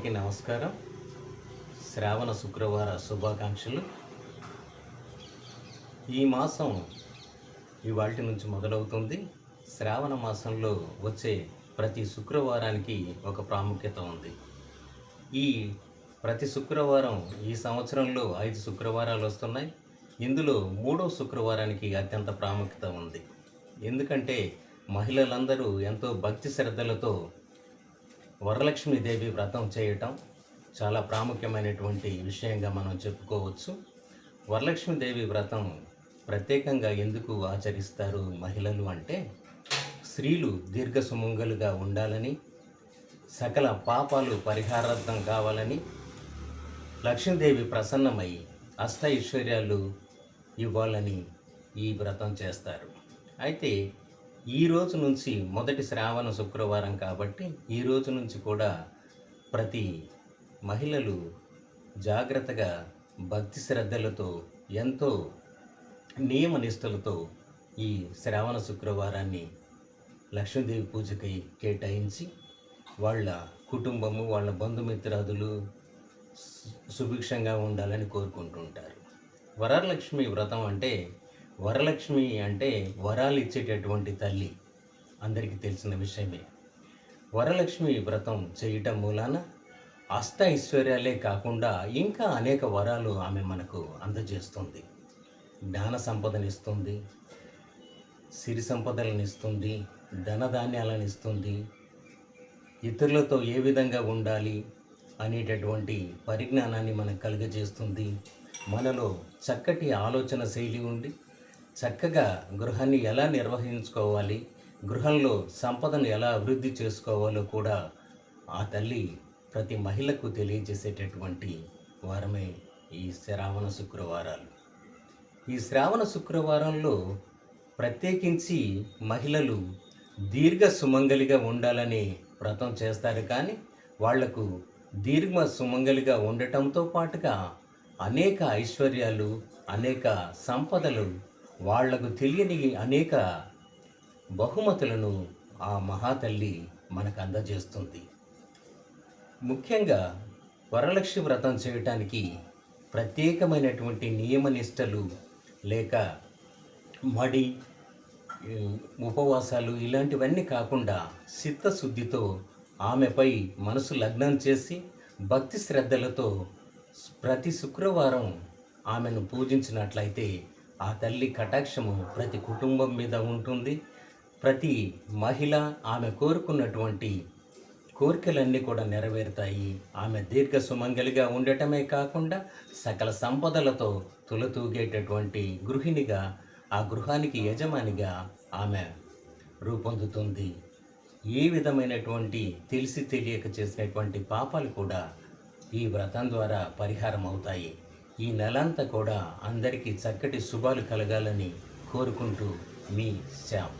అందరికీ నమస్కారం. శ్రావణ శుక్రవార శుభాకాంక్షలు. ఈ మాసం ఇవాళ నుంచి మొదలవుతుంది. శ్రావణ మాసంలో వచ్చే ప్రతి శుక్రవారానికి ఒక ప్రాముఖ్యత ఉంది. ఈ ప్రతి శుక్రవారం ఈ సంవత్సరంలో ఐదు శుక్రవారాలు వస్తున్నాయి. ఇందులో మూడో శుక్రవారానికి అత్యంత ప్రాముఖ్యత ఉంది. ఎందుకంటే మహిళలందరూ ఎంతో భక్తి శ్రద్ధలతో వరలక్ష్మీదేవి వ్రతం చేయటం చాలా ప్రాముఖ్యమైనటువంటి విషయంగా మనం చెప్పుకోవచ్చు. వరలక్ష్మీదేవి వ్రతం ప్రత్యేకంగా ఎందుకు ఆచరిస్తారు మహిళలు అంటే స్త్రీలు దీర్ఘ సుమంగలుగా ఉండాలని సకల పాపాలు పరిహారార్థం కావాలని లక్ష్మీదేవి ప్రసన్నమై అష్ట ఐశ్వర్యాలు ఇవ్వాలని ఈ వ్రతం చేస్తారు. అయితే ఈ రోజు నుంచి మొదటి శ్రావణ శుక్రవారం కాబట్టి ఈ రోజు నుంచి కూడా ప్రతి మహిళలు జాగ్రత్తగా భక్తి శ్రద్ధలతో ఎంతో నియమ నిష్టలతో ఈ శ్రావణ శుక్రవారాన్ని లక్ష్మీదేవి పూజకి కేటాయించి వాళ్ళ కుటుంబము వాళ్ళ బంధుమిత్రాదులు సుభిక్షంగా ఉండాలని కోరుకుంటుంటారు. వరలక్ష్మి వ్రతం అంటే వరలక్ష్మి అంటే వరాలు ఇచ్చేటటువంటి తల్లి. అందరికీ తెలిసిన విషయమే. వరలక్ష్మి వ్రతం చేయటం మూలాన అష్ట ఐశ్వర్యాలే కాకుండా ఇంకా అనేక వరాలు ఆమె మనకు అందజేస్తుంది. జ్ఞాన సంపదనిస్తుంది సిరి సంపదలను ఇస్తుంది ధనధాన్యాలను ఇస్తుంది ఇతరులతో ఏ విధంగా ఉండాలి అనేటటువంటి పరిజ్ఞానాన్ని మనకు కలుగజేస్తుంది. మనలో చక్కటి ఆలోచన శైలి ఉండి చక్కగా గృహాన్ని ఎలా నిర్వహించుకోవాలి గృహంలో సంపదను ఎలా అభివృద్ధి చేసుకోవాలో కూడా ఆ తల్లి ప్రతి మహిళకు తెలియజేసేటటువంటి వారమే ఈ శ్రావణ శుక్రవారాలు. ఈ శ్రావణ శుక్రవారంలో ప్రత్యేకించి మహిళలు దీర్ఘ సుమంగలిగా ఉండాలని వ్రతం చేస్తారు. కానీ వాళ్ళకు దీర్ఘ సుమంగలిగా ఉండటంతో పాటుగా అనేక ఐశ్వర్యాలు అనేక సంపదలు వాళ్ళకు తెలియని అనేక బహుమతులను ఆ మహాతల్లి మనకు అందజేస్తుంది. ముఖ్యంగా వరలక్ష్మి వ్రతం చేయటానికి ప్రత్యేకమైనటువంటి నియమ నిష్టలు లేక మడి ఉపవాసాలు ఇలాంటివన్నీ కాకుండా చిత్తశుద్ధితో ఆమెపై మనసు లగ్నం చేసి భక్తి శ్రద్ధలతో ప్రతి శుక్రవారం ఆమెను పూజించినట్లయితే ఆ తల్లి కటాక్షము ప్రతి కుటుంబం మీద ఉంటుంది. ప్రతి మహిళ ఆమె కోరుకున్నటువంటి కోరికలన్నీ కూడా నెరవేరుతాయి. ఆమె దీర్ఘ సుమంగలిగా ఉండటమే కాకుండా సకల సంపదలతో తులతూగేటటువంటి గృహిణిగా ఆ గృహానికి యజమానిగా ఆమె రూపొందుతుంది. ఏ విధమైనటువంటి తెలిసి తెలియక చేసినటువంటి పాపాలు కూడా ఈ వ్రతం ద్వారా పరిహారం అవుతాయి ఈ నెలంతా కూడా అందరికీ చక్కటి శుభాలు కలగాలని కోరుకుంటూ మీ శ్యామ్.